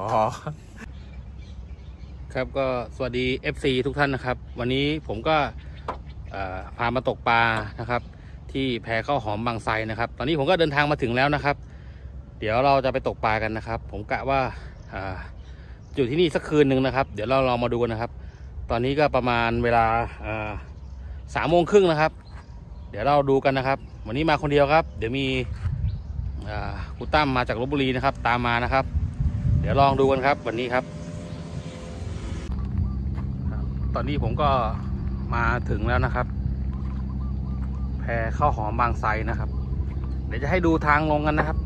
อ๋อ ครับก็สวัสดี FC ทุกท่านนะครับ วันนี้ผมก็พามาตกปลานะครับ ที่แพข้าวหอมบางไทรนะครับ ตอนนี้ผมก็เดินทางมาถึงแล้วนะครับ เดี๋ยวเราจะไปตกปลากันนะครับ ผมกะว่าอยู่ที่นี่สักคืนหนึ่งนะครับ เดี๋ยวเราลองมาดูกันนะครับ ตอนนี้ก็ประมาณเวลาสามโมงครึ่งนะครับ เดี๋ยวเราดูกันนะครับ วันนี้มาคนเดียวครับ เดี๋ยวมีคุณตั้มมาจากลบบุรีนะครับ ตามมานะครับ เดี๋ยวลองดูกันครับวันนี้ครับ ตอนนี้ผมก็มาถึงแล้วนะครับ แพข้าวหอมบางไทรนะครับ เดี๋ยวจะให้ดูทางลงกันนะครับ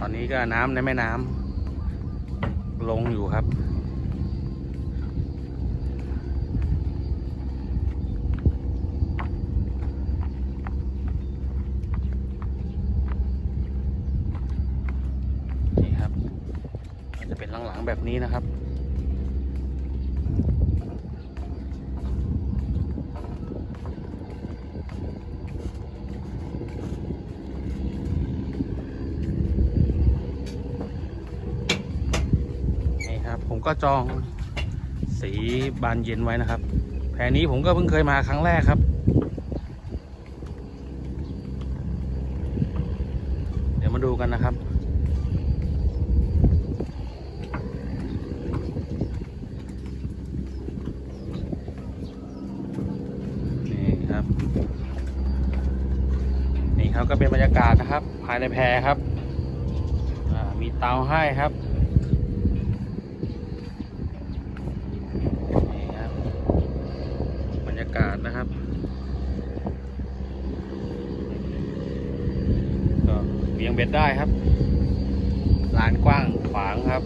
ตอนนี้ก็น้ำในแม่น้ำลงอยู่ครับ นี่ครับก็จะเป็น หลังๆแบบนี้นะครับ นี่ครับ ผมก็จองสีบานเย็นไว้นะครับ แพรนี้ผมก็เพิ่งเคยมาครั้งแรกครับ เดี๋ยวมาดูกันนะครับ นี่ครับ นี่ครับก็เป็นบรรยากาศนะครับ ภายในแพครับ มีเตาให้ครับนี่ครับบรรยากาศนะครับก็เบี่ยงเบ็ดได้ครับลานกว้างขวางครับ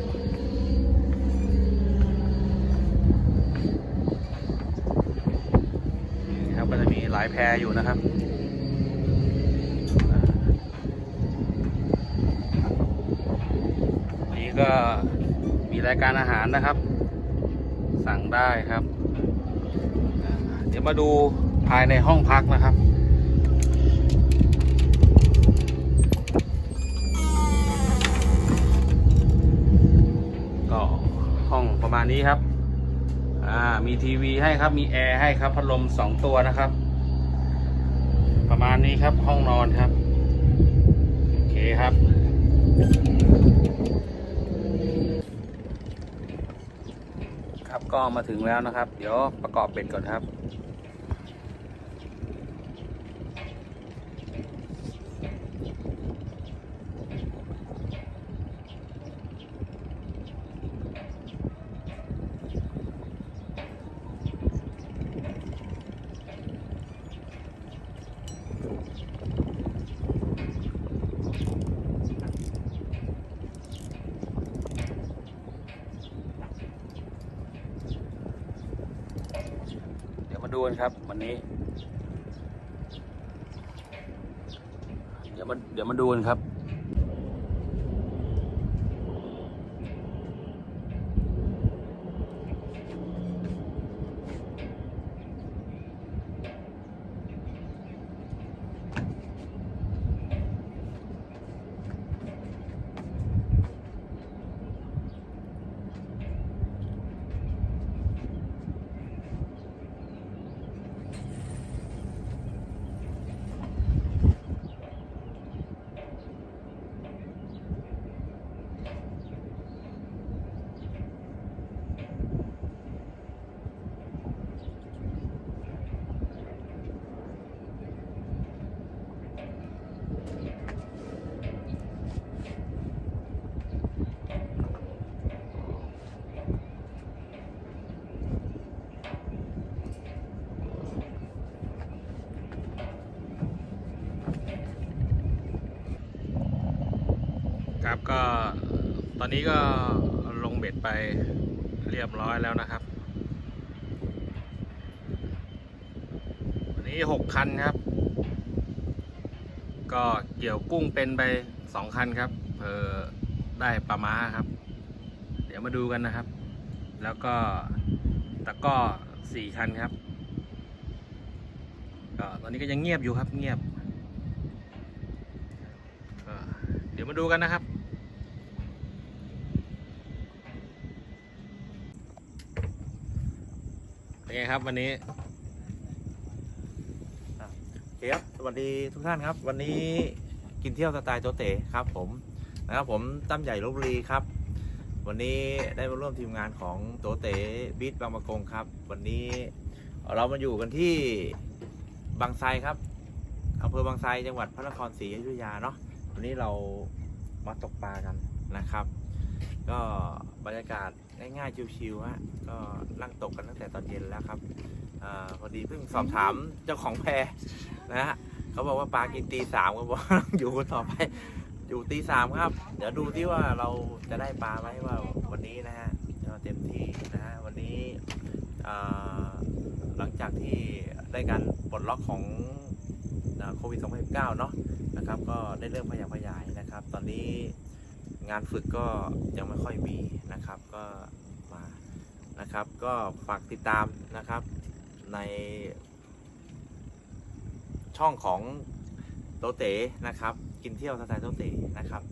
นี่ครับก็จะมีหลายแพรอยู่นะครับอ่าวันนี้ ก็มีรายการอาหารนะครับ สั่งได้ครับ เดี๋ยวมาดูภายในห้องพักนะครับก็ห้องประมาณนี้ครับอ่ามีทีวีให้ครับมีแอร์ให้ครับพัดลมสองตัวนะครับ ประมาณนี้ครับห้องนอนครับโอเคครับ ครับ ก็มาถึงแล้วนะครับ เดี๋ยวประกอบเป็ดก่อนครับ กันครับ วันนี้ เดี๋ยวมันเดี๋ยวมาดูกันครับก็ต อนนี้ก็ลงเบ็ดไปเรียบร้อยแล้วนะครับ วันนี้หกคันครับ ก็เกี่ยวกุ้งเป็นไปสองคันครับเพอได้ปลาม้าครับ เดี๋ยวมาดูกันนะครับ แล้วก็ตะก้อสี่คันครับก็ตอนนี้ก็ยังเงียบอยู่ครับเงียบเดี๋ยวมาดูกันนะครับ ไงครับวันนี้เครับสวัสดีทุกท่านครับ วันนี้กินเที่ยวสไตล์โจเต๋ครับผมนะครับผมตั้มใหญ่ลบบุรีครับ วันนี้ได้มาร่วมทีมงานของโตเต๋บีทบางประกงครับ วันนี้เรามาอยู่กันที่บางไทรครับอำเภอบางไทรจังหวัดพระนครศรีอยุธยาเนาะวันนี้เรามาตกปลากันนะครับ ก็บรรยากาศ ง่ายๆชิวๆฮะก็นั่งตกกันตั้งแต่ตอนเย็นแล้วครับอพอดีเพิ่งสอบถามเจ้าของแพนะฮะเขาบอกว่าปลากินตีสามก็บอกอยู่กันต่อไปอยู่ตีสามครับ เดี๋ยวดูที่ว่าเราจะได้ปลาไหมว่าวันนี้นะฮะก็เต็มที่นะฮะวันนี้หลังจากที่ได้การปลดล็อกของโควิด 2019 เนาะนะครับ ก็ได้เริ่มขยับขยายนะครับ ตอนนี้ งานฝึกก็ยังไม่ค่อยมีนะครับ ก็มานะครับ ก็ฝากติดตามนะครับในช่องของโตเต๋นะครับกินเที่ยวสไตล์โตเต๋นะครับ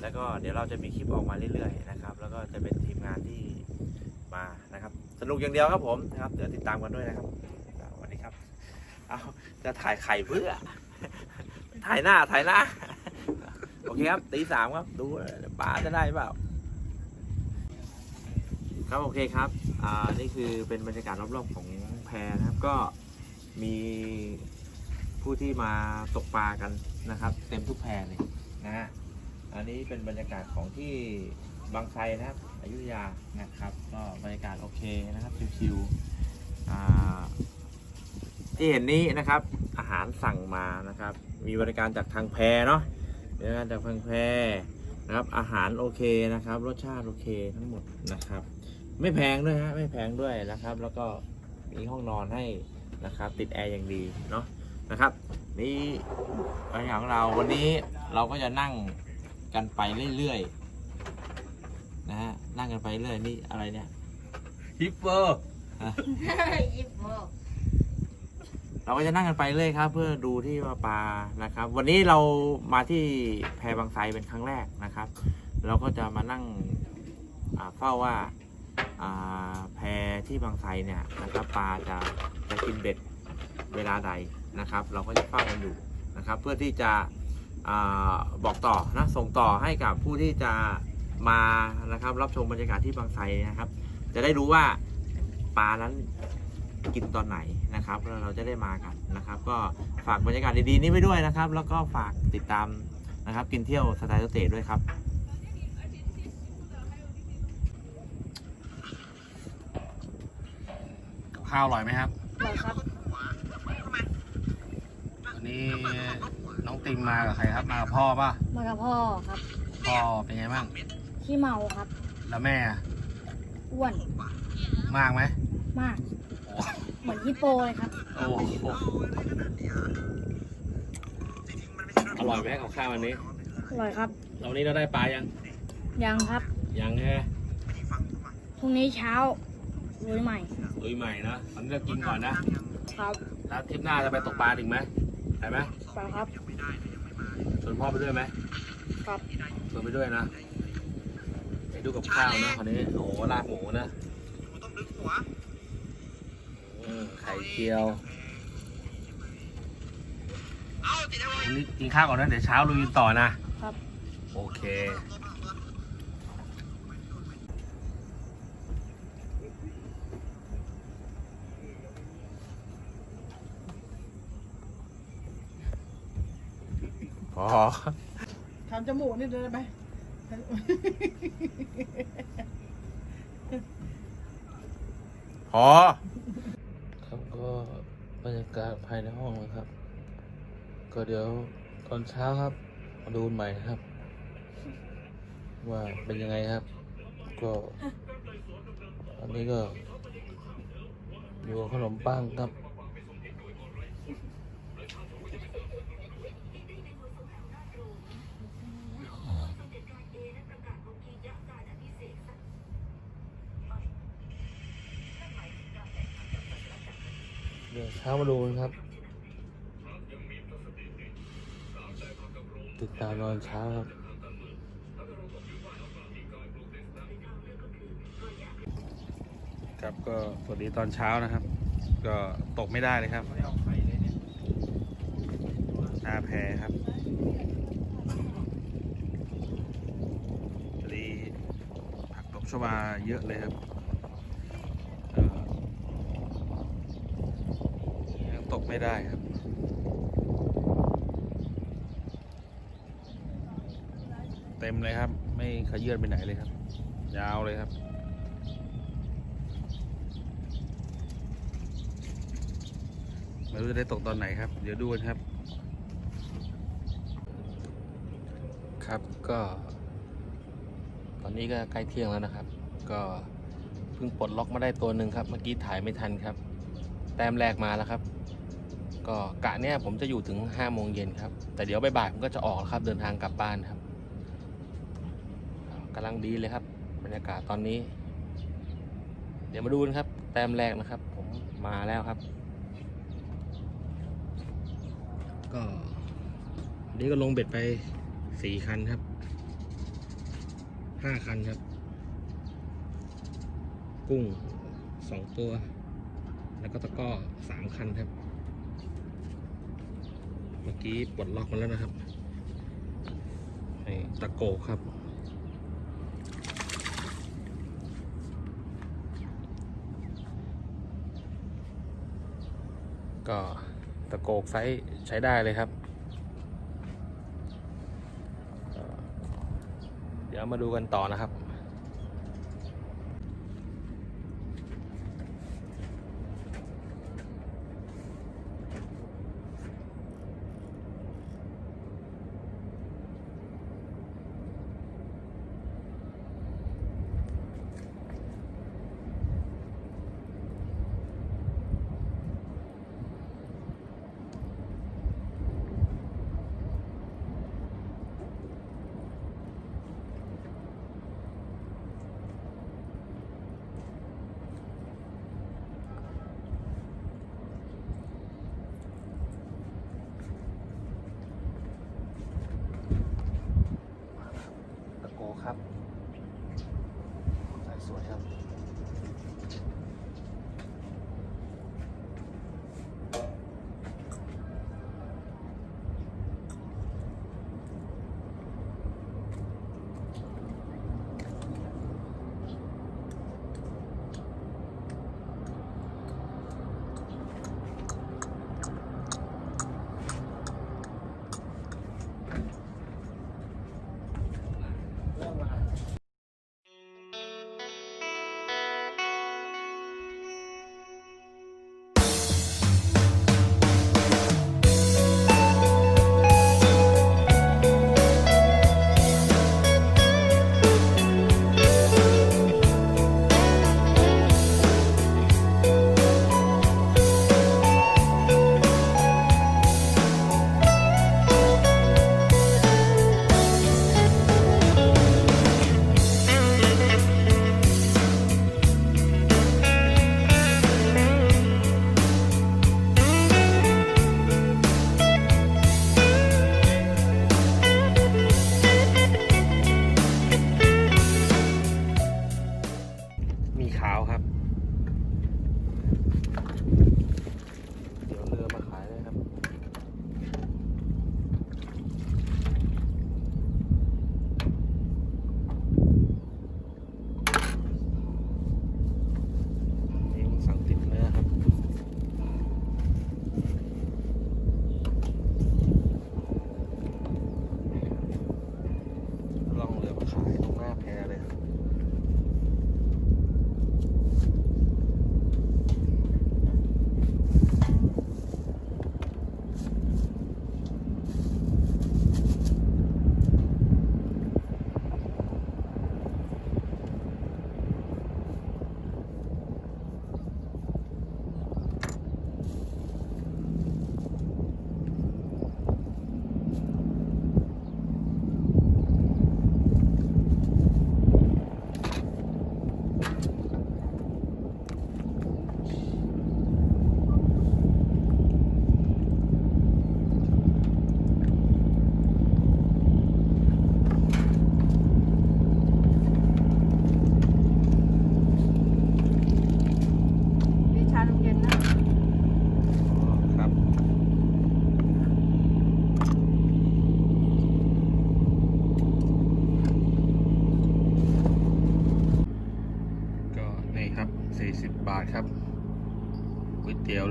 แล้วก็เดี๋ยวเราจะมีคลิปออกมาเรื่อยๆนะครับ แล้วก็จะเป็นทีมงานที่มานะครับ สนุกอย่างเดียวครับผมนะครับเดี๋ยวติดตามกันด้วยนะครับสวัสดีครับ เอาจะถ่ายไข่เพื่อ ถ่ายหน้าถ่ายหน้า เคครับตีสามครับ ดูปลาจะได้เปล่า ครับโอเคครับ อ่า นี่คือเป็นบรรยากาศรอบๆของแพนะครับ ก็มีผู้ที่มาตกปลากันนะครับ เต็มทุกแพเลยนะฮะ อันนี้เป็นบรรยากาศของที่บางไทรนะครับอยุธยานะครับ ก็บรรยากาศโอเคนะครับชิวๆอ่าที่เห็นนี้นะครับ อาหารสั่งมานะครับ มีบริการจากทางแพเนาะ บริการจากทางแพนะครับ อาหารโอเคนะครับ รสชาติโอเคทั้งหมดนะครับ ไม่แพงด้วยฮะไม่แพงด้วยนะครับ แล้วก็มีห้องนอนให้นะครับ ติดแอร์อย่างดีเนาะนะครับ นี่บรรยากาศของเราวันนี้เราก็จะนั่งกันไปเรื่อยๆนะฮะนั่งกันไปเรื่อยนี่อะไรเนี่ยฮิปเปอร์ยิบโบ เราก็จะนั่งกันไปเรื่อยครับ เพื่อดูที่ว่าปลานะครับ วันนี้เรามาที่แพบางไทรเป็นครั้งแรกนะครับ เราก็จะมานั่งเฝ้าว่าแพที่บางไทรเนี่ยนะครับปลาจะจะกินเบ็ดเวลาใดนะครับ เราก็จะเฝ้ากันอยู่นะครับ เพื่อที่จะอบอกต่อนะส่งต่อให้กับผู้ที่จะมานะครับ รับชมบรรยากาศที่บางไทรนะครับ จะได้รู้ว่าปลานั้น กินตอนไหนนะครับแล้วเราจะได้มากันนะครับ ก็ฝากบรรยากาศดีๆนี้ไว้ด้วยนะครับ แล้วก็ฝากติดตามนะครับ กินเที่ยวสไตล์สเตทด้วยครับ ข้าวอร่อยไหมครับหรอครับวันนี้น้องติมมากับใครครับ มากับพ่อป่ะ มากับพ่อครับ พ่อเป็นไงบ้างที่เมาครับ แล้วแม่อะอ้วนมากไหมมาก เหมือนฮิปโปเลยครับ โอ้โหอร่อยไหมกับข้าววันนี้อร่อยครับ เราวันนี้เราได้ปลายัง ยังครับ ยังใช่ไหมพรุ่งนี้เช้าลุยใหม่ลุยใหม่นะวันนี้เรากินก่อนนะ ครับ แล้วทริปหน้าจะไปตกปลาอีกไหมไปไหมไปครับชวนพ่อไปด้วยไหมครับชวนไปด้วยนะ ไปดูกับข้าวนะคราวนี้โอ้โหลาบหมูนะอืม ไข่เจียววันนี้กินข้าวก่อนนะ เดี๋ยวเช้าลุยต่อนะ ครับ โอเค พอทำจมูกนี่ได้ไหมพอครับก็ บรรยากาศภายในห้องนะครับ ก็เดี๋ยวตอนเช้าครับมาดูใหม่นะครับ ว่าเป็นยังไงครับ ก็อันนี้ก็ อยู่ขนมปังครับ เช้ามาดูนะครับ ติดตามนอนเช้าครับครับก็สวัสดีตอนเช้านะครับ ก็ตกไม่ได้เลยครับหน้าแพ้ครับสวัสดีผักตบชวาเยอะเลยครับ ไม่ได้ครับ เต็มเลยครับ ไม่ขยื่นไปไหนเลยครับ ยาวเลยครับไม่รู้จะได้ตกตอนไหนครับ เดี๋ยวดูกันครับ ครับก็ ตอนนี้ก็ใกล้เที่ยงแล้วนะครับ ก็เพิ่งปลดล็อกมาได้ตัวหนึ่งครับ เมื่อกี้ถ่ายไม่ทันครับ แต้มแรกมาแล้วครับ ก็กะเนี้ยผมจะอยู่ถึง5โมงเย็นครับ แต่เดี๋ยวบ่ายๆผมก็จะออกครับเดินทางกลับบ้านครับกำลังดีเลยครับ บรรยากาศตอนนี้ เดี๋ยวมาดูกันครับ แต้มแรกนะครับ ผมมาแล้วครับ ก็อันนี้ก็ลงเบ็ดไปสี่คันครับห้าคันครับ กุ้งสองตัว แล้วก็ตะก้อสามคันครับ เมื่อกี้ปลดล็อกมาแล้วนะครับนี่ตะโกครับ ก็ตะโกกไซส์ใช้ได้เลยครับ เดี๋ยวมาดูกันต่อนะครับ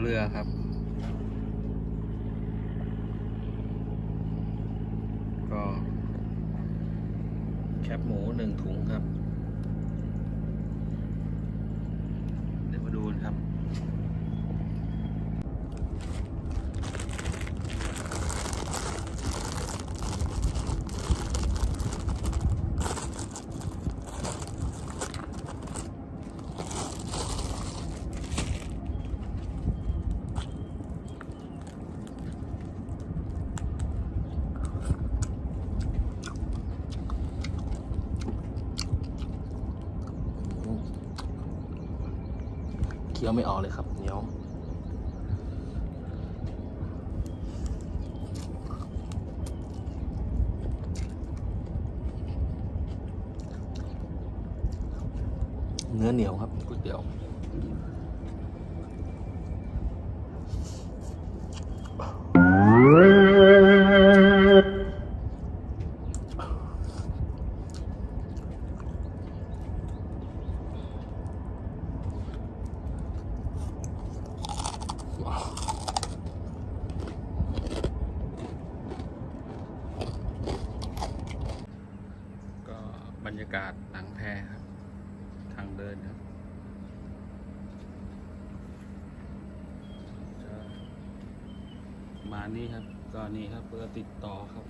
เรือครับ ก็แคบหมูหนึ่งถุงครับ เดี๋ยวมาดูกันครับ เคี้ยวไม่ออกเลยครับเหนียวเนื้อเหนียวครับก๋วยเตี๋ยว มานี่ครับ ก็นี่ครับเพื่อติดต่อครับ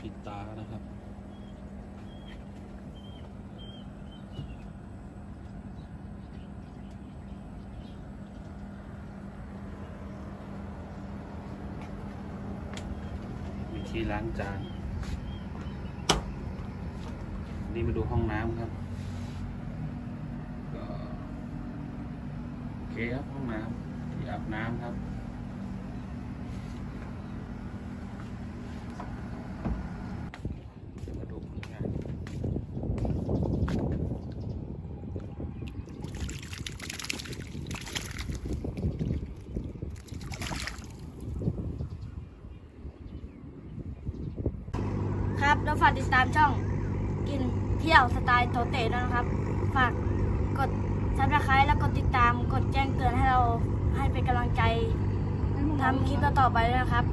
ปิดตานะครับ วิธีล้างจาน นี่มาดูห้องน้ำครับ ก็โอเคครับห้องน้ำ น้ำครับ มาดูผลงานครับแล้วฝากติดตามช่องกินเที่ยวสไตล์โตเตะด้วยนะครับ ฝากกดซับสไครต์แล้วกดติดตามกดแจ้งเตือนให้เรา ให้เป็นกำลังใจทำคลิปต่อๆไปด้วยนะครับ